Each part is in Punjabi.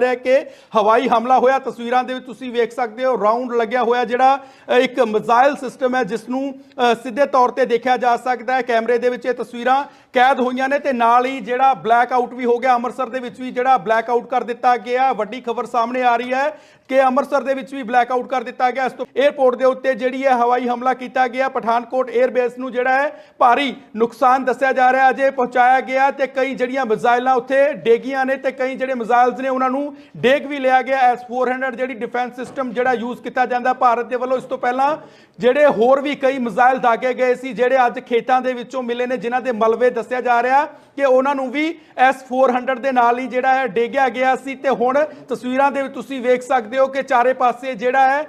ਰਿਹਾ ਕਿ ਹਵਾਈ ਹਮਲਾ ਹੋਇਆ, ਤਸਵੀਰਾਂ ਦੇ ਵਿੱਚ ਤੁਸੀਂ ਵੇਖ ਸਕਦੇ ਹੋ ਰਾਉਂਡ ਲੱਗਿਆ ਹੋਇਆ ਜਿਹੜਾ ਇੱਕ ਮਿਜ਼ਾਈਲ ਸਿਸਟਮ ਹੈ ਜਿਸ ਨੂੰ ਸਿੱਧੇ ਤੌਰ ਤੇ ਦੇਖਿਆ ਜਾ ਸਕਦਾ ਹੈ। ਕੈਮਰੇ ਦੇ ਵਿੱਚ ਇਹ ਤਸਵੀਰਾਂ ਕੈਦ ਹੋਈਆਂ ਨੇ ਤੇ ਨਾਲ ਹੀ ਜਿਹੜਾ ਬਲੈਕ ਆਊਟ ਵੀ ਹੋ ਗਿਆ, ਅੰਮ੍ਰਿਤਸਰ ਦੇ ਵਿੱਚ ਵੀ ਜਿਹੜਾ ਬਲੈਕ ਆਊਟ ਕਰ ਦਿੱਤਾ ਗਿਆ। ਵੱਡੀ ਖਬਰ ਸਾਹਮਣੇ ਆ ਰਹੀ ਹੈ ਕਿ ਅੰਮ੍ਰਿਤਸਰ ਦੇ ਵਿੱਚ ਵੀ ਬਲੈਕ ਆਊਟ ਕਰ ਦਿੱਤਾ ਗਿਆ। ਇਸ ਤੋਂ 에ਅਰਪੋਰਟ ਦੇ ਉੱਤੇ ਜਿਹੜੀ ਹੈ ਹਵਾਈ ਹਮਲਾ ਕੀਤਾ ਗਿਆ। ਪਠਾਨਕੋਟ 에ਅਰ ਬੇਸ ਨੂੰ ਜਿਹੜਾ ਹੈ ਭਾਰੀ ਨੁਕਸਾਨ ਦੱਸਿਆ ਜਾ ਰਿਹਾ। ਅਜੇ ਪਹੁੰਚਾਇਆ ਗਿਆ ਤੇ ਕਈ ਜਿਹੜੀਆਂ ਮਿਜ਼ਾਈਲਾਂ ਉੱਥੇ ਡੇਗੀਆਂ ਨੇ ਤੇ ਕਈ ਜਿਹੜੇ ਮਿਜ਼ਾਈਲਸ ਨੇ, ਉਹਨਾਂ ਨੂੰ ਡੇਗ ਵੀ ਲਿਆ ਗਿਆ। S400 ਜਿਹੜੀ ਡਿਫੈਂਸ ਸਿਸਟਮ ਜਿਹੜਾ ਯੂਜ਼ ਕੀਤਾ ਜਾਂਦਾ ਭਾਰਤ ਦੇ ਵੱਲੋਂ। ਇਸ ਤੋਂ ਪਹਿਲਾਂ ਜਿਹੜੇ ਹੋਰ ਵੀ ਕਈ ਮਿਜ਼ਾਈਲ ਦਾਗੇ ਗਏ ਸੀ, ਜਿਹੜੇ ਅੱਜ ਖੇਤਾਂ ਦੇ ਵਿੱਚੋਂ ਮਿਲੇ ਨੇ, ਜਿਨ੍ਹਾਂ ਦੇ ਮਲਵੇ ਦੱਸਿਆ ਜਾ ਰਿਹਾ ਕਿ ਉਹਨਾਂ ਨੂੰ ਵੀ S400 ਦੇ ਨਾਲ ਹੀ ਜਿਹੜਾ ਹੈ ਡੇਗਿਆ ਗਿਆ ਸੀ। ਤੇ ਹੁਣ ਤਸਵੀਰਾਂ ਦੇ ਵਿੱਚ ਤੁਸੀਂ ਵੇਖ ਸਕਦੇ ਹੋ ਕਿ ਚਾਰੇ ਪਾਸੇ ਜਿਹੜਾ ਹੈ,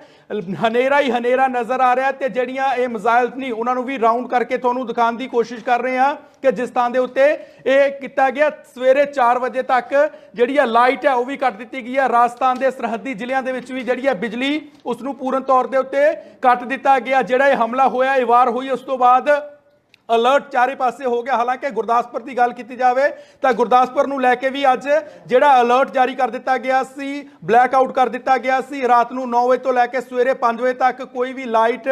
ਹਨੇਰਾ ਹੀ ਹਨੇਰਾ ਨਜ਼ਰ ਆ ਰਿਹਾ ਤੇ ਜਿਹੜੀਆਂ ਇਹ ਮਿਜ਼ਾਈਲਸ ਨਹੀਂ ਉਹਨਾਂ ਨੂੰ ਵੀ ਰਾਉਂਡ ਕਰਕੇ ਤੁਹਾਨੂੰ ਦਿਖਾਉਣ ਦੀ ਕੋਸ਼ਿਸ਼ ਕਰ ਰਹੇ ਹਾਂ ਕਿ ਜਿਸ ਥਾਂ ਦੇ ਉੱਤੇ ਇਹ ਕੀਤਾ ਗਿਆ, ਸਵੇਰੇ 4 ਵਜੇ ਤੱਕ ਜਿਹੜੀ ਆ ਲਾਈਟ ਹੈ ਉਹ ਵੀ ਕੱਟ ਦਿੱਤੀ ਗਈ ਹੈ ਰਾਜਸਥਾਨ ਦੇ ਸਰਹੱਦੀ ਜ਼ਿਲ੍ਹਿਆਂ ਦੇ ਵਿੱਚ ਵੀ ਜਿਹੜੀ ਹੈ ਬਿਜਲੀ ਉਸ ਨੂੰ ਪੂਰਨ ਤੌਰ ਦੇ ਉੱਤੇ ਕੱਟ ਦਿੱਤਾ ਗਿਆ। ਜਿਹੜਾ ਇਹ ਹਮਲਾ ਹੋਇਆ, ਇਹ ਵਾਰ ਹੋਈ, ਉਸ ਤੋਂ ਬਾਅਦ ਅਲਰਟ ਚਾਰੇ ਪਾਸੇ ਹੋ ਗਿਆ। ਹਾਲਾਂਕਿ ਗੁਰਦਾਸਪੁਰ ਦੀ ਗੱਲ ਕੀਤੀ ਜਾਵੇ ਤਾਂ ਗੁਰਦਾਸਪੁਰ ਨੂੰ ਲੈ ਕੇ ਵੀ ਅੱਜ ਜਿਹੜਾ ਅਲਰਟ ਜਾਰੀ ਕਰ ਦਿੱਤਾ ਗਿਆ ਸੀ ਬਲੈਕ ਆਊਟ ਕਰ ਦਿੱਤਾ ਗਿਆ ਸੀ। ਰਾਤ ਨੂੰ 9 ਵਜੇ ਤੋਂ ਲੈ ਕੇ ਸਵੇਰੇ 5 ਵਜੇ ਤੱਕ ਕੋਈ ਵੀ ਲਾਈਟ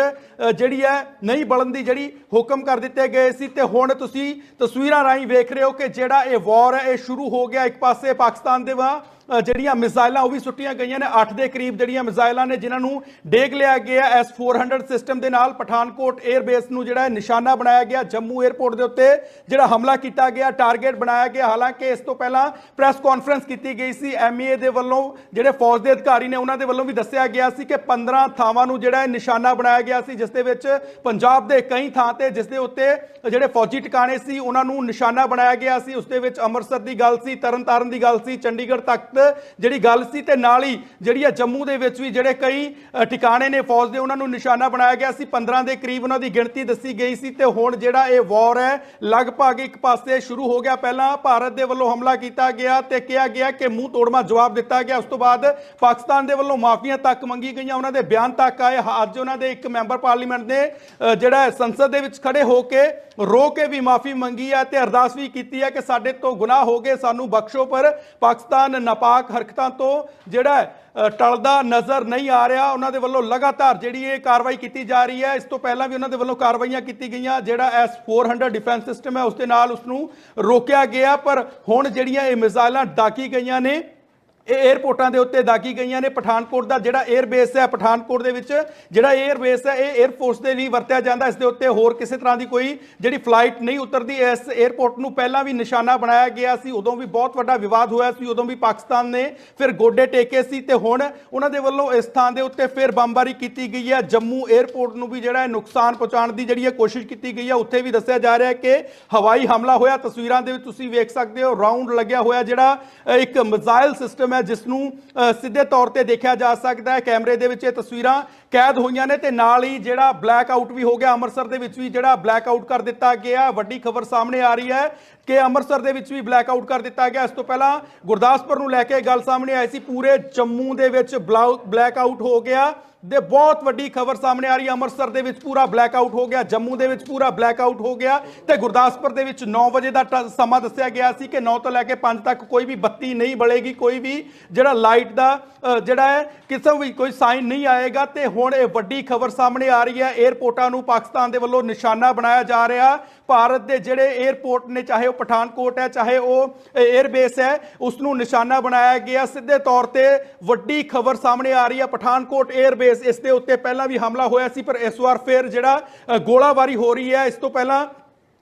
ਜਿਹੜੀ ਹੈ, ਨਹੀਂ ਬਲਣ ਦੀ ਜਿਹੜੀ ਹੁਕਮ ਕਰ ਦਿੱਤੇ ਗਏ ਸੀ। ਤੇ ਹੁਣ ਤੁਸੀਂ ਤਸਵੀਰਾਂ ਰਾਹੀਂ ਵੇਖ ਰਹੇ ਹੋ ਕਿ ਜਿਹੜਾ ਇਹ ਵਾਰ ਹੈ, ਇਹ ਸ਼ੁਰੂ ਹੋ ਗਿਆ ਇੱਕ ਪਾਸੇ ਪਾਕਿਸਤਾਨ ਦੇ ਵਾ। ਜਿਹੜੀਆਂ ਮਿਜ਼ਾਈਲਾਂ ਉਹ ਵੀ ਸੁੱਟੀਆਂ ਗਈਆਂ ਨੇ। 8 ਦੇ ਕਰੀਬ ਜਿਹੜੀਆਂ ਮਿਜ਼ਾਈਲਾਂ ਨੇ, ਜਿਨ੍ਹਾਂ ਨੂੰ ਡੇਗ ਲਿਆ ਗਿਆ S400 ਸਿਸਟਮ ਦੇ ਨਾਲ। ਪਠਾਨਕੋਟ 에ਅਰ ਬੇਸ ਨੂੰ ਜਿਹੜਾ ਨਿਸ਼ਾਨਾ ਬਣਾਇਆ ਗਿਆ ਜੰਮੂ 에ਅਰਪੋਰਟ ਦੇ ਉੱਤੇ, ਜਿਹੜਾ ਹਮਲਾ ਕੀਤਾ ਗਿਆ ਟਾਰਗੇਟ ਬਣਾਇਆ ਗਿਆ। ਹਾਲਾਂਕਿ ਇਸ ਤੋਂ ਪਹਿਲਾਂ ਪ੍ਰੈਸ ਕਾਨਫਰੰਸ ਕੀਤੀ ਗਈ ਸੀ। ਐਮਈਏ ਦੇ ਵੱਲੋਂ ਜਿਹੜੇ ਫੌਜ ਦੇ ਅਧਿਕਾਰੀ ਨੇ, ਉਹਨਾਂ ਦੇ ਵੱਲੋਂ ਵੀ ਦੱਸਿਆ ਗਿਆ ਸੀ ਕਿ 15 ਥਾਵਾਂ ਨੂੰ ਜਿਹੜਾ ਨਿਸ਼ਾਨਾ ਬਣਾਇਆ ਗਿਆ ਸੀ, ਜਿਸ ਦੇ ਵਿੱਚ ਪੰਜਾਬ ਦੇ ਕਈ ਥਾਂ ਤੇ, ਜਿਸ ਦੇ ਉੱਤੇ ਜਿਹੜੇ ਫੌਜੀ ਟਿਕਾਣੇ ਸੀ, ਉਹਨਾਂ ਨੂੰ ਨਿਸ਼ਾਨਾ ਬਣਾਇਆ ਗਿਆ ਸੀ। ਉਸ ਦੇ ਵਿੱਚ ਅੰਮ੍ਰਿਤਸਰ ਦੀ ਗੱਲ ਸੀ, ਤਰਨਤਾਰਨ ਦੀ ਗੱਲ ਸੀ, ਚੰਡੀਗੜ੍ਹ ਤੱਕ ਜਿਹੜੀ ਗੱਲ ਸੀ ਤੇ ਨਾਲ ਹੀ ਜਿਹੜੀ ਆ ਜੰਮੂ ਦੇ ਵਿੱਚ ਵੀ ਜਿਹੜੇ ਕਈ ਅ, ਟਿਕਾਣੇ ਨੇ ਫੌਜ ਦੇ ਉਹਨਾਂ ਨੂੰ ਨਿਸ਼ਾਨਾ ਬਣਾਇਆ ਗਿਆ ਸੀ। 15 ਦੇ ਕਰੀਬ ਉਹਨਾਂ ਦੀ ਗਿਣਤੀ ਦੱਸੀ ਗਈ ਸੀ ਤੇ ਹੁਣ ਜਿਹੜਾ ਇਹ ਵਾਰ ਹੈ ਲਗਭਗ ਇੱਕ ਪਾਸੇ ਸ਼ੁਰੂ ਹੋ ਗਿਆ। ਪਹਿਲਾਂ ਭਾਰਤ ਦੇ ਵੱਲੋਂ ਹਮਲਾ ਕੀਤਾ ਗਿਆ ਤੇ ਕਿਹਾ ਗਿਆ ਕਿ ਮੂੰਹ ਤੋੜਮਾ ਜਵਾਬ ਦਿੱਤਾ ਗਿਆ। ਉਸ ਤੋਂ ਬਾਅਦ ਪਾਕਿਸਤਾਨ ਦੇ ਵੱਲੋਂ ਮਾਫੀਆਂ ਤੱਕ ਮੰਗੀ ਗਈਆਂ। ਉਹਨਾਂ ਦੇ ਬਿਆਨ ਤੱਕ ਆਏ। ਅੱਜ ਉਹਨਾਂ ਦੇ ਇੱਕ ਮੈਂਬਰ ਪਾਰਲੀਮੈਂਟ ਨੇ ਜਿਹੜਾ ਸੰਸਦ ਦੇ ਵਿੱਚ ਖੜੇ ਹੋ ਕੇ ਰੋ ਕੇ ਵੀ ਮਾਫੀ ਮੰਗੀ ਹੈ ਤੇ ਅਰਦਾਸ ਵੀ ਕੀਤੀ ਹੈ ਕਿ ਸਾਡੇ ਤੋਂ ਗੁਨਾਹ ਹੋ ਗਏ ਸਾਨੂੰ ਬਖਸ਼ੋ। ਪਰ ਪਾਕਿਸਤਾਨ ਨਾ ਨਾਪਾਕ ਹਰਕਤਾਂ ਤੋਂ ਜਿਹੜਾ ਟਲਦਾ ਨਜ਼ਰ ਨਹੀਂ ਆ ਰਿਹਾ। ਉਹਨਾਂ ਦੇ ਵੱਲੋਂ ਲਗਾਤਾਰ ਜਿਹੜੀ ਇਹ ਕਾਰਵਾਈ ਕੀਤੀ ਜਾ ਰਹੀ ਹੈ, ਇਸ ਤੋਂ ਪਹਿਲਾਂ ਵੀ ਉਹਨਾਂ ਦੇ ਵੱਲੋਂ ਕਾਰਵਾਈਆਂ ਕੀਤੀ ਗਈਆਂ। ਜਿਹੜਾ S400 ਡਿਫੈਂਸ ਸਿਸਟਮ ਹੈ, ਉਸ ਦੇ ਨਾਲ ਉਸ ਨੂੰ ਰੋਕਿਆ ਗਿਆ। ਪਰ ਹੁਣ ਜਿਹੜੀਆਂ ਇਹ ਮਿਜ਼ਾਈਲਾਂ ਡਾਕੀ ਗਈਆਂ ਨੇ ਇਹ 에어ਪੋਰਟਾਂ ਦੇ ਉੱਤੇ ਦਾਗੀ ਗਈਆਂ ਨੇ। ਪਠਾਨਕੋਟ ਦਾ ਜਿਹੜਾ 에ਅਰ ਬੇਸ ਹੈ, ਪਠਾਨਕੋਟ ਦੇ ਵਿੱਚ ਜਿਹੜਾ 에ਅਰ ਬੇਸ ਹੈ, ਇਹ 에ਅਰ ਦੇ ਲਈ ਵਰਤਿਆ ਜਾਂਦਾ। ਇਸ ਦੇ ਉੱਤੇ ਹੋਰ ਕਿਸੇ ਤਰ੍ਹਾਂ ਦੀ ਕੋਈ ਜਿਹੜੀ ਫਲਾਈਟ ਨਹੀਂ ਉਤਰਦੀ। ਇਸ 에ਅਰਪੋਰਟ ਨੂੰ ਪਹਿਲਾਂ ਵੀ ਨਿਸ਼ਾਨਾ ਬਣਾਇਆ ਗਿਆ ਸੀ। ਉਦੋਂ ਵੀ ਬਹੁਤ ਵੱਡਾ ਵਿਵਾਦ ਹੋਇਆ ਸੀ। ਉਦੋਂ ਵੀ ਪਾਕਿਸਤਾਨ ਨੇ ਫਿਰ ਗੋਡੇ ਟੇਕੇ ਸੀ ਤੇ ਹੁਣ ਉਹਨਾਂ ਦੇ ਵੱਲੋਂ ਇਸ ਥਾਂ ਦੇ ਉੱਤੇ ਫਿਰ ਬੰਬਾਰੀ ਕੀਤੀ ਗਈ ਹੈ। ਜੰਮੂ 에ਅਰਪੋਰਟ ਨੂੰ ਵੀ ਜਿਹੜਾ ਹੈ ਨੁਕਸਾਨ ਪਹੁੰਚਾਉਣ ਦੀ ਜਿਹੜੀ ਹੈ ਕੋਸ਼ਿਸ਼ ਕੀਤੀ ਗਈ ਹੈ। ਉੱਥੇ ਵੀ ਦੱਸਿਆ ਜਾ ਰਿਹਾ ਹੈ ਕਿ ਹਵਾਈ ਹਮਲਾ ਹੋਇਆ। ਤਸਵੀਰਾਂ ਦੇ ਵਿੱਚ ਤੁਸੀਂ ਵੇਖ ਸਕਦੇ ਹੋ ਰਾਊਂਡ ਲੱਗਿਆ ਹੋਇਆ ਜਿਹੜਾ ਇੱਕ ਮਿਜ਼ਾਈਲ ਸਿਸਟਮ ਹੈ ਜਿਸ ਨੂੰ ਸਿੱਧੇ ਤੌਰ ਤੇ ਦੇਖਿਆ ਜਾ ਸਕਦਾ ਹੈ, ਕੈਮਰੇ ਦੇ ਵਿੱਚ ਇਹ ਤਸਵੀਰਾਂ ਕੈਦ ਹੋਈਆਂ ਨੇ ਤੇ ਨਾਲ ਹੀ ਜਿਹੜਾ ਬਲੈਕ ਆਊਟ ਵੀ ਹੋ ਗਿਆ, ਅੰਮ੍ਰਿਤਸਰ ਦੇ ਵਿੱਚ ਵੀ ਜਿਹੜਾ ਬਲੈਕ ਆਊਟ ਕਰ ਦਿੱਤਾ ਗਿਆ, ਵੱਡੀ ਖਬਰ ਸਾਹਮਣੇ ਆ ਰਹੀ ਹੈ ਕਿ ਅੰਮ੍ਰਿਤਸਰ ਦੇ ਵਿੱਚ ਵੀ ਬਲੈਕ ਆਊਟ ਕਰ ਦਿੱਤਾ ਗਿਆ। ਇਸ ਤੋਂ ਪਹਿਲਾਂ ਗੁਰਦਾਸਪੁਰ ਨੂੰ ਲੈ ਕੇ ਗੱਲ ਸਾਹਮਣੇ ਆਈ ਸੀ। ਪੂਰੇ ਜੰਮੂ ਦੇ ਵਿੱਚ ਬਲੈਕ ਆਊਟ ਹੋ ਗਿਆ ਦੇ ਬਹੁਤ ਵੱਡੀ ਖਬਰ ਸਾਹਮਣੇ ਆ ਰਹੀ ਹੈ। ਅੰਮ੍ਰਿਤਸਰ ਦੇ ਵਿੱਚ ਪੂਰਾ ਬਲੈਕ ਆਊਟ ਹੋ ਗਿਆ। ਜੰਮੂ ਦੇ ਵਿੱਚ ਪੂਰਾ ਬਲੈਕ ਆਊਟ ਹੋ ਗਿਆ ਤੇ ਗੁਰਦਾਸਪੁਰ ਦੇ ਵਿੱਚ 9 ਵਜੇ ਦਾ ਟ- ਸਮਾਂ ਦੱਸਿਆ ਗਿਆ ਸੀ ਕਿ 9 ਤੋਂ ਲੈ ਕੇ 5 ਤੱਕ ਕੋਈ ਵੀ ਬੱਤੀ ਨਹੀਂ ਬਲੇਗੀ, ਕੋਈ ਵੀ ਜਿਹੜਾ ਲਾਈਟ ਦਾ ਜਿਹੜਾ ਹੈ, ਕਿਸੇ ਵੀ ਕੋਈ ਸਾਈਨ ਨਹੀਂ ਆਏਗਾ। ਤੇ ਹੁਣ ਇਹ ਵੱਡੀ ਖਬਰ ਸਾਹਮਣੇ ਆ ਰਹੀ ਹੈ। 에ਅਰਪੋਰਟਾਂ ਨੂੰ ਪਾਕਿਸਤਾਨ ਦੇ ਵੱਲੋਂ ਨਿਸ਼ਾਨਾ ਬਣਾਇਆ ਜਾ ਰਿਹਾ। ਭਾਰਤ ਦੇ ਜਿਹੜੇ 에ਅਰਪੋਰਟ ਨੇ, ਚਾਹੇ ਉਹ ਪਠਾਨਕੋਟ ਹੈ, ਚਾਹੇ ਉਹ 에ਅਰਬੇਸ ਹੈ ਉਸ ਨੂੰ ਨਿਸ਼ਾਨਾ ਬਣਾਇਆ ਗਿਆ। ਸਿੱਧੇ ਤੌਰ ਤੇ ਵੱਡੀ ਖਬਰ ਸਾਹਮਣੇ ਆ ਰਹੀ ਹੈ, ਪਠਾਨਕੋਟ 에ਅਰਬੇਸ ਇਸ ਦੇ ਉੱਤੇ ਪਹਿਲਾਂ ਵੀ ਹਮਲਾ ਹੋਇਆ ਸੀ, ਪਰ ਇਸ ਵਾਰ ਫੇਰ ਜਿਹੜਾ ਗੋਲਾਬਾਰੀ ਹੋ ਰਹੀ ਹੈ। ਇਸ ਤੋਂ ਪਹਿਲਾਂ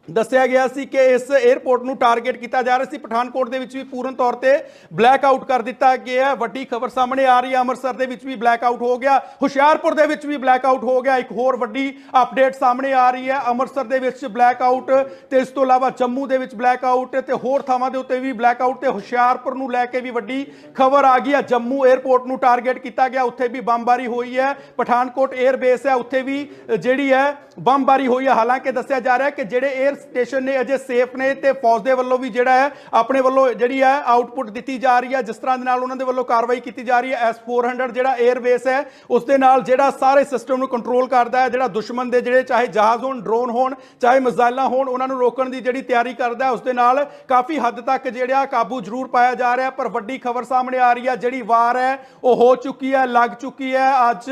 ਦੱਸਿਆ ਗਿਆ ਸੀ ਕਿ ਇਸ 에ਅਰਪੋਰਟ ਨੂੰ ਟਾਰਗੇਟ ਕੀਤਾ ਜਾ ਰਿਹਾ ਸੀ। ਪਠਾਨਕੋਟ ਦੇ ਵਿੱਚ ਵੀ ਪੂਰਨ ਤੌਰ ਤੇ ਬਲੈਕ ਆਊਟ ਕਰ ਦਿੱਤਾ ਗਿਆ। ਹੈ ਵੱਡੀ ਖਬਰ ਸਾਹਮਣੇ ਆ ਰਹੀ ਹੈ। ਅੰਮ੍ਰਿਤਸਰ ਦੇ ਵਿੱਚ ਵੀ ਬਲੈਕ ਆਊਟ ਹੋ ਗਿਆ। ਹੁਸ਼ਿਆਰਪੁਰ ਦੇ ਵਿੱਚ ਵੀ ਬਲੈਕ ਆਊਟ ਹੋ ਗਿਆ। ਇੱਕ ਹੋਰ ਵੱਡੀ ਅਪਡੇਟ ਸਾਹਮਣੇ ਆ ਰਹੀ ਹੈ। ਅੰਮ੍ਰਿਤਸਰ ਦੇ ਵਿੱਚ ਬਲੈਕ ਆਊਟ ਤੇ ਇਸ ਤੋਂ ਇਲਾਵਾ ਜੰਮੂ ਦੇ ਵਿੱਚ ਬਲੈਕ ਆਊਟ ਤੇ ਹੋਰ ਥਾਵਾਂ ਦੇ ਉੱਤੇ ਵੀ ਬਲੈਕ ਆਊਟ ਤੇ ਹੁਸ਼ਿਆਰਪੁਰ ਨੂੰ ਲੈ ਕੇ ਵੀ ਵੱਡੀ ਖਬਰ ਆ ਗਈ ਹੈ। ਜੰਮੂ 에ਅਰਪੋਰਟ ਨੂੰ ਟਾਰਗੇਟ ਕੀਤਾ ਗਿਆ। ਉੱਥੇ ਵੀ ਬੰਬਾਰੀ ਹੋਈ ਹੈ। ਪਠਾਨਕੋਟ 에ਅਰ ਹੈ। ਉੱਥੇ ਵੀ ਜਿਹੜੀ ਹੈ ਬੰਬਾਰੀ ਹੋਈ ਹੈ। ਹਾਲਾਂਕਿ ਦੱਸਿਆ ਜਾ ਰਿਹਾ ਹੈ ਕਿ ਜਿਹੜੇ 에ਅਰ 에ਅਰ ਸਟੇਸ਼ਨ ਨੇ ਅਜੇ ਸੇਫ ਨੇ ਤੇ ਫੌਜ ਦੇ ਵੱਲੋਂ ਵੀ ਜਿਹੜਾ ਹੈ, ਆਪਣੇ ਵੱਲੋਂ ਜਿਹੜੀ ਹੈ ਆਊਟਪੁੱਟ ਦਿੱਤੀ ਜਾ ਰਹੀ ਹੈ, ਜਿਸ ਤਰ੍ਹਾਂ ਦੇ ਨਾਲ ਉਹਨਾਂ ਦੇ ਵੱਲੋਂ ਕਾਰਵਾਈ ਕੀਤੀ ਜਾ ਰਹੀ ਹੈ। S400 ਜਿਹੜਾ 에ਅਰ ਬੇਸ ਹੈ, ਉਸ ਦੇ ਨਾਲ ਜਿਹੜਾ ਸਾਰੇ ਸਿਸਟਮ ਨੂੰ ਕੰਟਰੋਲ ਕਰਦਾ ਹੈ, ਜਿਹੜਾ ਦੁਸ਼ਮਣ ਦੇ ਜਿਹੜੇ ਚਾਹੇ ਜਹਾਜ਼ ਹੋਣ, ਡਰੋਨ ਹੋਣ, ਚਾਹੇ ਮਿਜ਼ਾਈਲਾਂ ਹੋਣ, ਉਹਨਾਂ ਨੂੰ ਰੋਕਣ ਦੀ ਜਿਹੜੀ ਤਿਆਰੀ ਕਰਦਾ ਹੈ, ਉਸ ਦੇ ਨਾਲ ਕਾਫੀ ਹੱਦ ਤੱਕ ਜਿਹੜਾ ਕਾਬੂ ਜ਼ਰੂਰ ਪਾਇਆ ਜਾ ਰਿਹਾ ਪਰ ਵੱਡੀ ਖਬਰ ਸਾਹਮਣੇ ਆ ਰਹੀ ਹੈ, ਜਿਹੜੀ ਵਾਰ ਹੈ, ਉਹ ਹੋ ਚੁੱਕੀ ਹੈ, ਲੱਗ ਚੁੱਕੀ ਹੈ। ਅੱਜ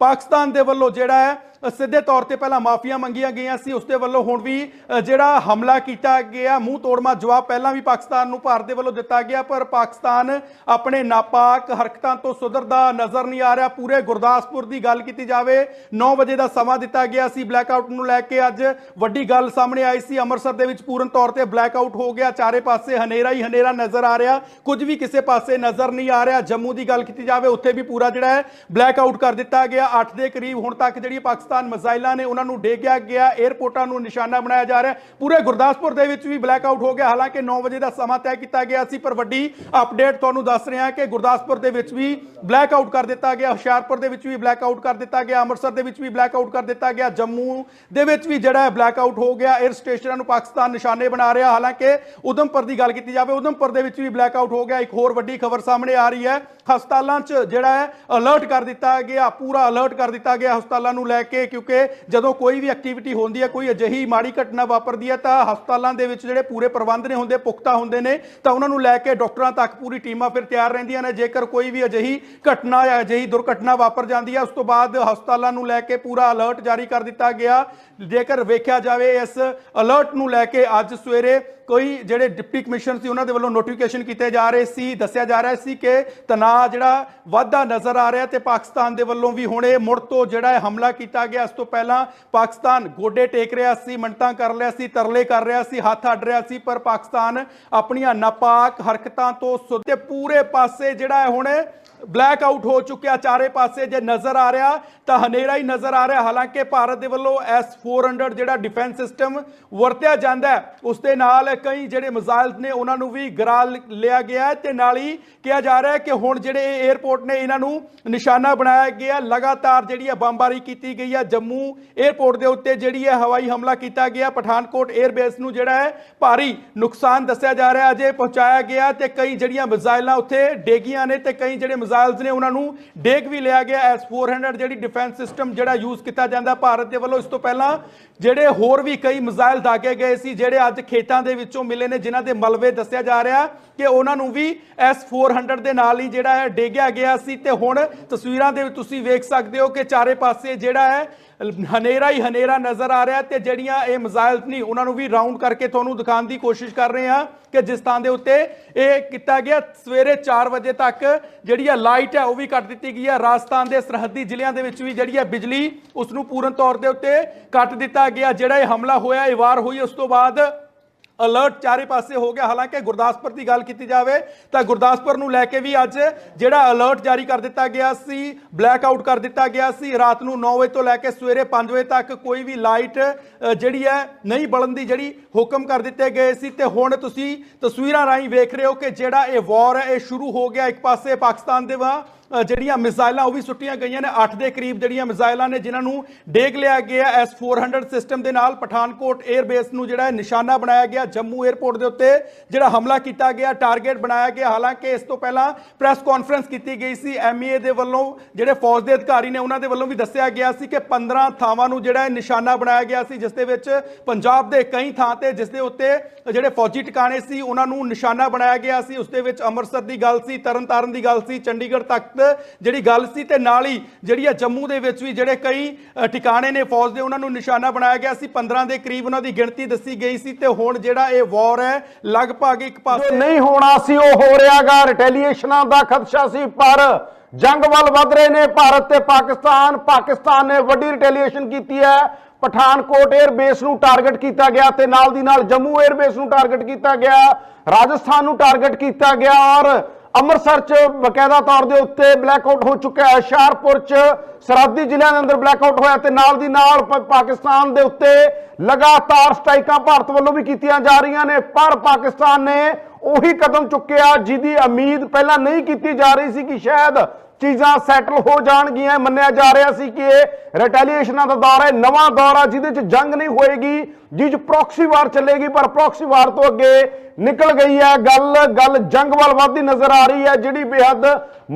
ਪਾਕਿਸਤਾਨ ਦੇ ਵੱਲੋਂ ਜਿਹੜਾ ਹੈ ਸਿੱਧੇ ਤੌਰ ਤੇ ਪਹਿਲਾਂ ਮਾਫੀਆਂ ਮੰਗੀਆਂ ਗਈਆਂ ਸੀ। ਉਸ ਦੇ ਵੱਲੋਂ ਹੁਣ ਵੀ ਜਿਹੜਾ ਹਮਲਾ ਕੀਤਾ ਗਿਆ, ਮੂੰਹ ਤੋੜਮਾ ਜਵਾਬ ਪਹਿਲਾਂ ਵੀ ਪਾਕਿਸਤਾਨ ਨੂੰ ਭਾਰਤ ਦੇ ਵੱਲੋਂ ਦਿੱਤਾ ਗਿਆ, ਪਰ ਪਾਕਿਸਤਾਨ ਆਪਣੇ ਨਾਪਾਕ ਹਰਕਤਾਂ ਤੋਂ ਸੁਧਰਦਾ ਨਜ਼ਰ ਨਹੀਂ ਆ ਰਿਹਾ। ਪੂਰੇ ਗੁਰਦਾਸਪੁਰ ਦੀ ਗੱਲ ਕੀਤੀ ਜਾਵੇ 9 ਵਜੇ ਦਾ ਸਮਾਂ ਦਿੱਤਾ ਗਿਆ ਸੀ। ਬਲੈਕਆਊਟ ਨੂੰ ਲੈ ਕੇ ਅੱਜ ਵੱਡੀ ਗੱਲ ਸਾਹਮਣੇ ਆਈ ਸੀ। ਅੰਮ੍ਰਿਤਸਰ ਦੇ ਵਿੱਚ ਪੂਰਨ ਤੌਰ ਤੇ ਬਲੈਕਆਊਟ ਹੋ ਗਿਆ। ਚਾਰੇ ਪਾਸੇ ਹਨੇਰਾ ਹੀ ਹਨੇਰਾ ਨਜ਼ਰ ਆ ਰਿਹਾ। ਕੁਝ ਵੀ ਕਿਸੇ ਪਾਸੇ ਨਜ਼ਰ ਨਹੀਂ ਆ ਰਿਹਾ। ਜੰਮੂ ਦੀ ਗੱਲ ਕੀਤੀ ਜਾਵੇ, ਉੱਥੇ ਵੀ ਪੂਰਾ ਜਿਹੜਾ ਹੈ ਬਲੈਕਆਊਟ ਕਰ ਦਿੱਤਾ ਗਿਆ। 8 ਦੇ ਕਰੀਬ ਹੁਣ ਤੱਕ ਜਿਹੜੀ ਪਾਕਿਸਤਾਨ ਮਜ਼ਾਇਲਾਂ ਨੇ ਉਹਨਾਂ ਨੂੰ ਡੇਗਿਆ ਗਿਆ 에ਅਰਪੋਰਟਾਂ ਨੂੰ ਨਿਸ਼ਾਨਾ ਬਣਾਇਆ ਜਾ ਰਿਹਾ ਪੂਰੇ ਗੁਰਦਾਸਪੁਰ ਦੇ ਵਿੱਚ ਵੀ ਬਲੈਕ ਆਊਟ ਹੋ ਗਿਆ। ਹਾਲਾਂਕਿ 9 ਵਜੇ ਦਾ ਸਮਾਂ ਤੈਅ ਕੀਤਾ ਗਿਆ ਸੀ, ਪਰ ਵੱਡੀ ਅਪਡੇਟ ਤੁਹਾਨੂੰ ਦੱਸ ਰਿਹਾ ਕਿ ਗੁਰਦਾਸਪੁਰ ਦੇ ਵਿੱਚ ਵੀ ਬਲੈਕ ਆਊਟ ਕਰ ਦਿੱਤਾ ਗਿਆ। ਹੁਸ਼ਿਆਰਪੁਰ ਦੇ ਵਿੱਚ ਵੀ ਬਲੈਕ ਆਊਟ ਕਰ ਦਿੱਤਾ ਗਿਆ। ਅੰਮ੍ਰਿਤਸਰ ਦੇ ਵਿੱਚ ਵੀ ਬਲੈਕ ਆਊਟ ਕਰ ਦਿੱਤਾ ਗਿਆ। ਜੰਮੂ ਦੇ ਵਿੱਚ ਵੀ ਜਿਹੜਾ ਹੈ ਬਲੈਕਆਊਟ ਹੋ ਗਿਆ। 에ਅਰ ਸਟੇਸ਼ਨਾਂ ਨੂੰ ਪਾਕਿਸਤਾਨ ਨਿਸ਼ਾਨੇ ਬਣਾ ਰਿਹਾ। ਹਾਲਾਂਕਿ ਉਧਮਪੁਰ ਦੀ ਗੱਲ ਕੀਤੀ ਜਾਵੇ ਉਧਮਪੁਰ ਦੇ ਵਿੱਚ ਵੀ ਬਲੈਕ ਆਊਟ ਹੋ ਗਿਆ। ਇੱਕ ਹੋਰ ਵੱਡੀ ਖਬਰ ਸਾਹਮਣੇ ਆ ਰਹੀ ਹੈ। ਹਸਪਤਾਲਾਂ 'ਚ ਜਿਹੜਾ ਹੈ ਅਲਰਟ ਕਰ ਦਿੱਤਾ ਗਿਆ। ਪੂਰਾ ਅਲਰਟ ਕਰ ਦਿੱਤਾ ਗਿਆ ਹਸਪਤਾਲਾਂ ਨੂੰ ਲੈ ਕੇ। ਕਿਉਂਕਿ ਜਦੋਂ ਕੋਈ ਵੀ ਐਕਟੀਵਿਟੀ ਹੁੰਦੀ ਹੈ, ਕੋਈ ਅਜਿਹੀ ਮਾੜੀ ਘਟਨਾ ਵਾਪਰਦੀ ਹੈ, ਤਾਂ ਹਸਪਤਾਲਾਂ ਦੇ ਵਿੱਚ ਜਿਹੜੇ ਪੂਰੇ ਪ੍ਰਬੰਧ ਨੇ ਹੁੰਦੇ, ਪੁਖਤਾ ਹੁੰਦੇ ਨੇ, ਤਾਂ ਉਹਨਾਂ ਨੂੰ ਲੈ ਕੇ ਡਾਕਟਰਾਂ ਤੱਕ ਪੂਰੀ ਟੀਮਾਂ ਫਿਰ ਤਿਆਰ ਰਹਿੰਦੀਆਂ ਨੇ। ਜੇਕਰ ਕੋਈ ਵੀ ਅਜਿਹੀ ਘਟਨਾ ਜਾਂ ਅਜਿਹੀ ਦੁਰਘਟਨਾ ਵਾਪਰ ਜਾਂਦੀ ਹੈ, ਉਸ ਤੋਂ ਬਾਅਦ ਹਸਪਤਾਲਾਂ ਨੂੰ ਲੈ ਕੇ ਪੂਰਾ ਅਲਰਟ ਜਾਰੀ ਕਰ ਦਿੱਤਾ ਗਿਆ। ਜੇਕਰ ਵੇਖਿਆ ਜਾਵੇ, ਇਸ ਅਲਰਟ ਨੂੰ ਲੈ ਕੇ ਅੱਜ ਸਵੇਰੇ ਕੋਈ ਜਿਹੜੇ ਡਿਪਟੀ ਕਮਿਸ਼ਨਰ ਸੀ ਉਹਨਾਂ ਦੇ ਵੱਲੋਂ ਨੋਟੀਫਿਕੇਸ਼ਨ ਕੀਤੇ ਜਾ ਰਹੇ ਸੀ, ਦੱਸਿਆ ਜਾ ਰਿਹਾ ਸੀ ਕਿ ਤਣਾਅ ਜਿਹੜਾ ਵਾਧਾ ਨਜ਼ਰ ਆ ਰਿਹਾ ਤੇ ਪਾਕਿਸਤਾਨ ਦੇ ਵੱਲੋਂ ਵੀ ਹੁਣ ਇਹ ਮੁੜ ਤੋਂ ਜਿਹੜਾ ਹੈ ਹਮਲਾ ਕੀਤਾ ਗਿਆ। ਇਸ ਤੋਂ ਪਹਿਲਾਂ ਪਾਕਿਸਤਾਨ ਗੋਡੇ ਟੇਕ ਰਿਹਾ ਸੀ, ਮੰਟਾਂ ਕਰ ਰਿਹਾ ਸੀ, ਤਰਲੇ ਕਰ ਰਿਹਾ ਸੀ, ਹੱਥ ਅੱਡ ਰਿਹਾ ਸੀ, ਪਰ ਪਾਕਿਸਤਾਨ ਆਪਣੀਆਂ ਨਾਪਾਕ ਹਰਕਤਾਂ ਤੋਂ ਸੁੱਤੇ ਪੂਰੇ ਪਾਸੇ ਜਿਹੜਾ ਹੈ ਹੁਣ ਬਲੈਕ ਆਊਟ ਹੋ ਚੁੱਕਿਆ ਚਾਰੇ ਪਾਸੇ ਜੇ ਨਜ਼ਰ ਆ ਰਿਹਾ, ਤਾਂ ਹਨੇਰਾ ਹੀ ਨਜ਼ਰ ਆ ਰਿਹਾ। ਹਾਲਾਂਕਿ ਭਾਰਤ ਦੇ ਵੱਲੋਂ S400 ਜਿਹੜਾ ਡਿਫੈਂਸ ਸਿਸਟਮ ਵਰਤਿਆ ਜਾਂਦਾ ਉਸ ਦੇ ਨਾਲ ਕਈ ਜਿਹੜੇ ਮਿਜ਼ਾਈਲ ਨੇ, ਉਹਨਾਂ ਨੂੰ ਵੀ ਗਰਾ ਲਿਆ ਗਿਆ ਤੇ ਨਾਲ ਹੀ ਕਿਹਾ ਜਾ ਰਿਹਾ ਹੈ ਕਿ ਹੁਣ ਜਿਹੜੇ ਇਹ 에ਅਰਪੋਰਟ ਨੇ, ਇਹਨਾਂ ਨੂੰ ਨਿਸ਼ਾਨਾ ਬਣਾਇਆ ਗਿਆ। ਲਗਾਤਾਰ ਜਿਹੜੀ ਹੈ ਬੰਬਾਰੀ ਕੀਤੀ ਗਈ ਹੈ। ਜੰਮੂ 에ਅਰਪੋਰਟ ਦੇ ਉੱਤੇ ਜਿਹੜੀ ਹੈ ਹਵਾਈ ਹਮਲਾ ਕੀਤਾ ਗਿਆ। ਪਠਾਨਕੋਟ 에ਅਰਬੇਸ ਨੂੰ ਜਿਹੜਾ ਹੈ ਭਾਰੀ ਨੁਕਸਾਨ ਦੱਸਿਆ ਜਾ ਰਿਹਾ। ਅਜੇ ਪਹੁੰਚਾਇਆ ਗਿਆ ਤੇ ਕਈ ਜਿਹੜੀਆਂ ਮਿਜ਼ਾਈਲਾਂ ਉੱਥੇ ਡੇਗੀਆਂ ਨੇ ਤੇ ਕਈ ਜਿਹੜੇ ਮਿਜ਼ਾਈਲਸ ਨੇ ਉਹਨਾਂ ਨੂੰ ਡੇਕ ਵੀ ਲਿਆ ਗਿਆ S400 ਜਿਹੜੀ ਡਿਫੈਂਸ ਸਿਸਟਮ ਜਿਹੜਾ ਯੂਜ਼ ਕੀਤਾ ਜਾਂਦਾ, ਭਾਰਤ ਦੇ ਵੱਲੋਂ ਇਸ ਤੋਂ ਪਹਿਲਾਂ ਜਿਹੜੇ ਹੋਰ ਵੀ ਕਈ ਮਿਜ਼ਾਈਲ ਦਾਗੇ ਗਏ ਸੀ, ਜਿਹੜੇ ਅੱਜ ਖੇਤਾਂ ਦੇ ਵਿੱਚੋਂ ਮਿਲੇ ਨੇ, ਜਿਨ੍ਹਾਂ ਦੇ ਮਲਵੇ ਦੱਸਿਆ ਜਾ ਰਿਹਾ ਕਿ ਉਹਨਾਂ ਨੂੰ ਵੀ S400 ਦੇ ਨਾਲ ਹੀ ਜਿਹੜਾ ਹੈ ਡੇਗਿਆ ਗਿਆ ਸੀ। ਤੇ ਹੁਣ ਤਸਵੀਰਾਂ ਦੇ ਵਿੱਚ ਤੁਸੀਂ ਵੇਖ ਸਕਦੇ ਹੋ ਕਿ ਚਾਰੇ ਪਾਸੇ ਜਿਹੜਾ ਹੈ, ਹਨੇਰਾ ਹੀ ਹਨੇਰਾ ਨਜ਼ਰ ਆ ਰਿਹਾ ਤੇ ਜਿਹੜੀਆਂ ਇਹ ਮਿਜ਼ਾਈਲਸ ਨਹੀਂ ਉਹਨਾਂ ਨੂੰ ਵੀ ਰਾਉਂਡ ਕਰਕੇ ਤੁਹਾਨੂੰ ਦਿਖਾਉਣ ਦੀ ਕੋਸ਼ਿਸ਼ ਕਰ ਰਹੇ ਹਾਂ ਕਿ ਜਿਸ ਥਾਂ ਦੇ ਉੱਤੇ ਇਹ ਕੀਤਾ ਗਿਆ, ਸਵੇਰੇ 4 ਵਜੇ ਤੱਕ ਜਿਹੜੀ ਆ ਲਾਈਟ ਹੈ ਉਹ ਵੀ ਕੱਟ ਦਿੱਤੀ ਗਈ ਹੈ ਰਾਜਸਥਾਨ ਦੇ ਸਰਹੱਦੀ ਜ਼ਿਲ੍ਹਿਆਂ ਦੇ ਵਿੱਚ ਵੀ ਜਿਹੜੀ ਹੈ ਬਿਜਲੀ ਉਸ ਨੂੰ ਪੂਰਨ ਤੌਰ ਦੇ ਉੱਤੇ ਕੱਟ ਦਿੱਤਾ ਗਿਆ ਜਿਹੜਾ ਇਹ ਹਮਲਾ ਹੋਇਆ, ਇਹ ਵਾਰ ਹੋਈ, ਉਸ ਤੋਂ ਬਾਅਦ ਅਲਰਟ ਚਾਰੇ ਪਾਸੇ ਹੋ ਗਿਆ। ਹਾਲਾਂਕਿ ਗੁਰਦਾਸਪੁਰ ਦੀ ਗੱਲ ਕੀਤੀ ਜਾਵੇ ਤਾਂ ਗੁਰਦਾਸਪੁਰ ਨੂੰ ਲੈ ਕੇ ਵੀ ਅੱਜ ਜਿਹੜਾ ਅਲਰਟ ਜਾਰੀ ਕਰ ਦਿੱਤਾ ਗਿਆ ਸੀ ਬਲੈਕ ਆਊਟ ਕਰ ਦਿੱਤਾ ਗਿਆ ਸੀ। ਰਾਤ ਨੂੰ 9 ਵਜੇ ਤੋਂ ਲੈ ਕੇ ਸਵੇਰੇ 5 ਵਜੇ ਤੱਕ ਕੋਈ ਵੀ ਲਾਈਟ ਜਿਹੜੀ ਹੈ, ਨਹੀਂ ਬਲਣ ਦੀ ਜਿਹੜੀ ਹੁਕਮ ਕਰ ਦਿੱਤੇ ਗਏ ਸੀ। ਤੇ ਹੁਣ ਤੁਸੀਂ ਤਸਵੀਰਾਂ ਰਾਹੀਂ ਵੇਖ ਰਹੇ ਹੋ ਕਿ ਜਿਹੜਾ ਇਹ ਵਾਰ ਹੈ, ਇਹ ਸ਼ੁਰੂ ਹੋ ਗਿਆ ਇੱਕ ਪਾਸੇ ਪਾਕਿਸਤਾਨ ਦੇ ਵਾ। ਜਿਹੜੀਆਂ ਮਿਜ਼ਾਈਲਾਂ ਉਹ ਵੀ ਸੁੱਟੀਆਂ ਗਈਆਂ ਨੇ। 8 ਦੇ ਕਰੀਬ ਜਿਹੜੀਆਂ ਮਿਜ਼ਾਈਲਾਂ ਨੇ, ਜਿਨ੍ਹਾਂ ਨੂੰ ਡੇਗ ਲਿਆ ਗਿਆ S400 ਸਿਸਟਮ ਦੇ ਨਾਲ। ਪਠਾਨਕੋਟ 에ਅਰ ਬੇਸ ਨੂੰ ਜਿਹੜਾ ਨਿਸ਼ਾਨਾ ਬਣਾਇਆ ਗਿਆ ਜੰਮੂ 에ਅਰਪੋਰਟ ਦੇ ਉੱਤੇ, ਜਿਹੜਾ ਹਮਲਾ ਕੀਤਾ ਗਿਆ ਟਾਰਗੇਟ ਬਣਾਇਆ ਗਿਆ। ਹਾਲਾਂਕਿ ਇਸ ਤੋਂ ਪਹਿਲਾਂ ਪ੍ਰੈਸ ਕਾਨਫਰੰਸ ਕੀਤੀ ਗਈ ਸੀ। ਐਮਈਏ ਦੇ ਵੱਲੋਂ ਜਿਹੜੇ ਫੌਜ ਦੇ ਅਧਿਕਾਰੀ ਨੇ, ਉਹਨਾਂ ਦੇ ਵੱਲੋਂ ਵੀ ਦੱਸਿਆ ਗਿਆ ਸੀ ਕਿ 15 ਥਾਵਾਂ ਨੂੰ ਜਿਹੜਾ ਹੈ ਨਿਸ਼ਾਨਾ ਬਣਾਇਆ ਗਿਆ ਸੀ, ਜਿਸ ਦੇ ਵਿੱਚ ਪੰਜਾਬ ਦੇ ਕਈ ਥਾਂ ਤੇ, ਜਿਸ ਦੇ ਉੱਤੇ ਜਿਹੜੇ ਫੌਜੀ ਟਿਕਾਣੇ ਸੀ, ਉਹਨਾਂ ਨੂੰ ਨਿਸ਼ਾਨਾ ਬਣਾਇਆ ਗਿਆ ਸੀ। ਉਸ ਦੇ ਵਿੱਚ ਅੰਮ੍ਰਿਤਸਰ ਦੀ ਗੱਲ ਸੀ, ਤਰਨਤਾਰਨ ਦੀ ਗੱਲ ਸੀ, ਚੰਡੀਗੜ੍ਹ ਤੱਕ ਜਿਹੜੀ ਗੱਲ ਸੀ ਤੇ ਨਾਲ ਹੀ ਜਿਹੜੀ ਆ ਜੰਮੂ ਦੇ ਵਿੱਚ ਵੀ ਜਿਹੜੇ ਕਈ ਟਿਕਾਣੇ ਨੇ ਫੌਜ ਦੇ, ਉਹਨਾਂ ਨੂੰ ਨਿਸ਼ਾਨਾ ਬਣਾਇਆ ਗਿਆ ਸੀ। 15 ਦੇ ਕਰੀਬ ਉਹਨਾਂ ਦੀ ਗਿਣਤੀ ਦੱਸੀ ਗਈ ਸੀ ਤੇ ਹੁਣ ਜਿਹੜਾ ਇਹ ਵਾਰ ਹੈ, ਲਗਭਗ ਇੱਕ ਪਾਸੇ ਨਹੀਂ ਹੋਣਾ ਸੀ, ਉਹ ਹੋ ਰਿਹਾਗਾ। ਰਿਟੈਲੀਏਸ਼ਨਾਂ ਦਾ ਖਦਸ਼ਾ ਸੀ, ਪਰ ਜੰਗ ਵੱਲ ਵਧ ਰਹੇ ਨੇ ਭਾਰਤ ਤੇ ਪਾਕਿਸਤਾਨ। ਪਾਕਿਸਤਾਨ ਨੇ ਵੱਡੀ ਰਿਟੈਲੀਏਸ਼ਨ ਕੀਤੀ ਹੈ। ਪਠਾਨਕੋਟ 에ਅਰ ਬੇਸ ਨੂੰ ਟਾਰਗੇਟ ਕੀਤਾ ਗਿਆ ਤੇ ਨਾਲ ਦੀ ਨਾਲ ਜੰਮੂ 에ਅਰ ਬੇਸ ਨੂੰ ਟਾਰਗੇਟ ਕੀਤਾ ਗਿਆ। ਰਾਜਸਥਾਨ ਨੂੰ ਟਾਰਗੇਟ ਕੀਤਾ ਗਿਆ ਔਰ ਅੰਮ੍ਰਿਤਸਰ ਚ ਬਕਾਇਦਾ ਤੌਰ ਦੇ ਉੱਤੇ ਬਲੈਕਆਊਟ ਹੋ ਚੁੱਕਿਆ ਹੈ। ਹੁਸ਼ਿਆਰਪੁਰ ਚ ਸਰਹੱਦੀ ਜ਼ਿਲ੍ਹਿਆਂ ਦੇ ਅੰਦਰ ਬਲੈਕਆਊਟ ਹੋਇਆ ਤੇ ਨਾਲ ਦੀ ਨਾਲ ਪਾਕਿਸਤਾਨ ਦੇ ਉੱਤੇ ਲਗਾਤਾਰ ਸਟ੍ਰਾਈਕਾਂ ਭਾਰਤ ਵੱਲੋਂ ਵੀ ਕੀਤੀਆਂ ਜਾ ਰਹੀਆਂ ਨੇ, ਪਰ ਪਾਕਿਸਤਾਨ ਨੇ ਉਹੀ ਕਦਮ ਚੁੱਕਿਆ ਜਿਹਦੀ ਉਮੀਦ ਪਹਿਲਾਂ ਨਹੀਂ ਕੀਤੀ ਜਾ ਰਹੀ ਸੀ ਕਿ ਸ਼ਾਇਦ ਚੀਜ਼ਾਂ ਸੈਟਲ ਹੋ ਜਾਣਗੀਆਂ ਮੰਨਿਆ ਜਾ ਰਿਹਾ ਸੀ ਕਿ ਇਹ ਰਿਟੈਲੀਏਸ਼ਨਾਂ ਦਾ ਦੌਰ ਹੈ, ਨਵਾਂ ਦੌਰ ਆ, ਜਿਹਦੇ 'ਚ ਜੰਗ ਨਹੀਂ ਹੋਏਗੀ ਜਿਹ 'ਚ ਪ੍ਰੋਕਸੀ ਵਾਰ ਚੱਲੇਗੀ, ਪਰ ਪ੍ਰੋਕਸੀ ਵਾਰ ਤੋਂ ਅੱਗੇ ਨਿਕਲ ਗਈ ਹੈ ਗੱਲ ਗੱਲ ਜੰਗ ਵੱਲ ਵੱਧਦੀ ਨਜ਼ਰ ਆ ਰਹੀ ਹੈ, ਜਿਹੜੀ ਬੇਹੱਦ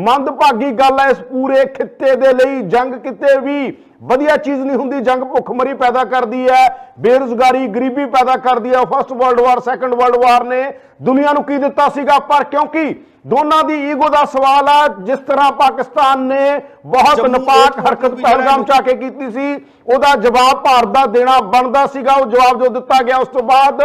ਮੰਦਭਾਗੀ ਗੱਲ ਹੈ ਇਸ ਪੂਰੇ ਖਿੱਤੇ ਦੇ ਲਈ। ਜੰਗ ਕਿਤੇ ਵੀ ਵਧੀਆ ਚੀਜ਼ ਨਹੀਂ ਹੁੰਦੀ, ਜੰਗ ਭੁੱਖਮਰੀ ਪੈਦਾ ਕਰਦੀ ਹੈ, ਬੇਰੁਜ਼ਗਾਰੀ, ਗਰੀਬੀ ਪੈਦਾ ਕਰਦੀ ਹੈ। First world war second world war ਨੇ ਦੁਨੀਆ ਨੂੰ ਕੀ ਦਿੱਤਾ ਸੀਗਾ? ਪਰ ਕਿਉਂਕਿ ਦੋਨਾਂ ਦੀ ਈਗੋ ਦਾ ਸਵਾਲ ਆ ਜਿਸ ਤਰ੍ਹਾਂ ਪਾਕਿਸਤਾਨ ਨੇ ਬਹੁਤ ਨਪਾਕ ਹਰਕਤ ਪਹਿਲਗਾਮ ਚਾ ਕੇ ਕੀਤੀ ਸੀ ਉਹਦਾ ਜਵਾਬ ਭਾਰਤ ਦਾ ਦੇਣਾ ਬਣਦਾ ਸੀਗਾ ਉਹ ਜਵਾਬ ਜੋ ਦਿੱਤਾ ਗਿਆ ਉਸ ਤੋਂ ਬਾਅਦ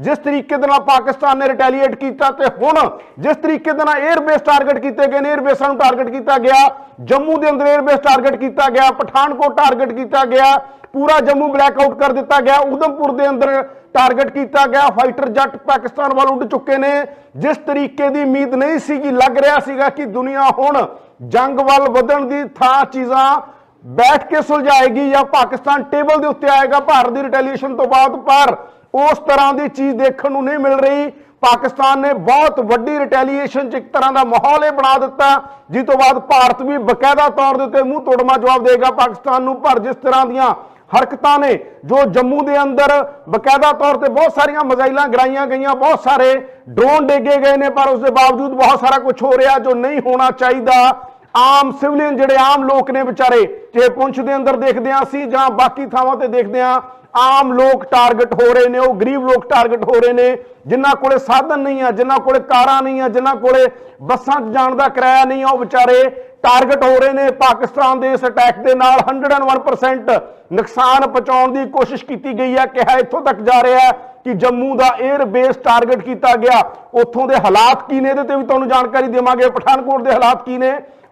ਜਿਸ ਤਰੀਕੇ ਦੇ ਨਾਲ ਪਾਕਿਸਤਾਨ ਨੇ ਰਿਟੈਲੀਏਟ ਕੀਤਾ ਤੇ ਹੁਣ ਜਿਸ ਤਰੀਕੇ ਦੇ ਨਾਲ 에ਅਰਬੇਸ ਟਾਰਗੇਟ ਕੀਤੇ ਗਏ ਨੇ 에ਅਰਬੇਸਾਂ ਨੂੰ ਟਾਰਗੇਟ ਕੀਤਾ ਗਿਆ ਜੰਮੂ ਦੇ ਅੰਦਰ 에ਅਰਬੇਸ ਟਾਰਗੇਟ ਕੀਤਾ ਗਿਆ ਪਠਾਨਕੋਟ ਟਾਰਗੇਟ ਕੀਤਾ ਗਿਆ ਪੂਰਾ ਜੰਮੂ ਬਲੈਕ ਆਊਟ ਕਰ ਦਿੱਤਾ ਗਿਆ ਉਦਮਪੁਰ ਦੇ ਅੰਦਰ ਟਾਰਗੇਟ ਕੀਤਾ ਗਿਆ। ਫਾਈਟਰ ਜੱਟ ਪਾਕਿਸਤਾਨ ਵੱਲ ਉੱਡ ਚੁੱਕੇ ਨੇ। ਜਿਸ ਤਰੀਕੇ ਦੀ ਉਮੀਦ ਨਹੀਂ ਸੀਗੀ, ਲੱਗ ਰਿਹਾ ਸੀਗਾ ਕਿ ਦੁਨੀਆ ਹੁਣ ਜੰਗ ਵੱਲ ਵਧਣ ਦੀ ਥਾਂ ਚੀਜ਼ਾਂ ਬੈਠ ਕੇ ਸੁਲਝਾਏਗੀ ਜਾਂ ਪਾਕਿਸਤਾਨ ਟੇਬਲ ਦੇ ਉੱਤੇ ਆਏਗਾ। ਭਾਰਤ ਦੀ ਰਿਟੈਲੀਏਸ਼ਨ ਤੋਂ ਬਾਅਦ ਪਰ ਉਸ ਤਰ੍ਹਾਂ ਦੀ ਚੀਜ਼ ਦੇਖਣ ਨੂੰ ਨਹੀਂ ਮਿਲ ਰਹੀ। ਪਾਕਿਸਤਾਨ ਨੇ ਬਹੁਤ ਵੱਡੀ ਰਿਟੈਲੀਏਸ਼ਨ ਚ ਇੱਕ ਤਰ੍ਹਾਂ ਦਾ ਮਾਹੌਲ ਇਹ ਬਣਾ ਦਿੱਤਾ ਜਿਸ ਤੋਂ ਬਾਅਦ ਭਾਰਤ ਵੀ ਬਕਾਇਦਾ ਤੌਰ ਦੇ ਉੱਤੇ ਮੂੰਹ ਤੋੜਮਾ ਜਵਾਬ ਦੇਗਾ ਪਾਕਿਸਤਾਨ ਨੂੰ। ਪਰ ਜਿਸ ਤਰ੍ਹਾਂ ਦੀਆਂ ਹਰਕਤਾਂ ਨੇ, ਜੋ ਜੰਮੂ ਦੇ ਅੰਦਰ ਬਕਾਇਦਾ ਤੌਰ ਤੇ ਬਹੁਤ ਸਾਰੀਆਂ ਮਜ਼ਾਈਲਾਂ ਗਰਾਈਆਂ ਗਈਆਂ, ਬਹੁਤ ਸਾਰੇ ਡਰੋਨ ਡੇਗੇ ਗਏ ਨੇ, ਪਰ ਉਸ ਦੇ ਬਾਵਜੂਦ ਬਹੁਤ ਸਾਰਾ ਕੁਝ ਹੋ ਰਿਹਾ ਜੋ ਨਹੀਂ ਹੋਣਾ ਚਾਹੀਦਾ। ਆਮ ਸਿਵਲੀਅਨ ਜਿਹੜੇ ਆਮ ਲੋਕ ਨੇ ਵਿਚਾਰੇ, ਜੇ ਪੁੰਛ ਦੇ ਅੰਦਰ ਦੇਖਦੇ ਹਾਂ ਅਸੀਂ ਜਾਂ ਬਾਕੀ ਥਾਵਾਂ ਤੇ ਦੇਖਦੇ ਹਾਂ ਆਮ ਲੋਕ ਟਾਰਗੇਟ ਹੋ ਰਹੇ ਨੇ, ਉਹ ਗਰੀਬ ਲੋਕ ਟਾਰਗੇਟ ਹੋ ਰਹੇ ਨੇ, ਜਿਨ੍ਹਾਂ ਕੋਲੇ ਸਾਧਨ ਨਹੀਂ ਆ, ਜਿਨ੍ਹਾਂ ਕੋਲੇ ਕਾਰਾਂ ਨਹੀਂ ਆ, ਜਿਨ੍ਹਾਂ ਕੋਲੇ ਬੱਸਾਂ 'ਚ ਜਾਣ ਦਾ ਕਿਰਾਇਆ ਨਹੀਂ ਆ, ਉਹ ਵਿਚਾਰੇ ਟਾਰਗੇਟ ਹੋ ਰਹੇ ਨੇ, ਪਾਕਿਸਤਾਨ ਦੇ ਇਸ ਅਟੈਕ ਦੇ ਨਾਲ 101% ਨੁਕਸਾਨ ਪਹੁੰਚਾਉਣ ਦੀ ਕੋਸ਼ਿਸ਼ ਕੀਤੀ ਗਈ ਹੈ, ਕਿਹਾ ਇੱਥੋਂ ਤੱਕ ਜਾ ਰਿਹਾ ਕਿ ਜੰਮੂ ਦਾ 에ਅਰ ਬੇਸ ਟਾਰਗੇਟ ਕੀਤਾ ਗਿਆ। ਉੱਥੋਂ ਦੇ ਹਾਲਾਤ ਕੀ ਨੇ, ਇਹਦੇ ਤੇ ਵੀ ਤੁਹਾਨੂੰ ਜਾਣਕਾਰੀ ਦੇਵਾਂਗੇ। ਪਠਾਨਕੋਟ ਦੇ ਹਾਲਾਤ ਕੀ ਨੇ?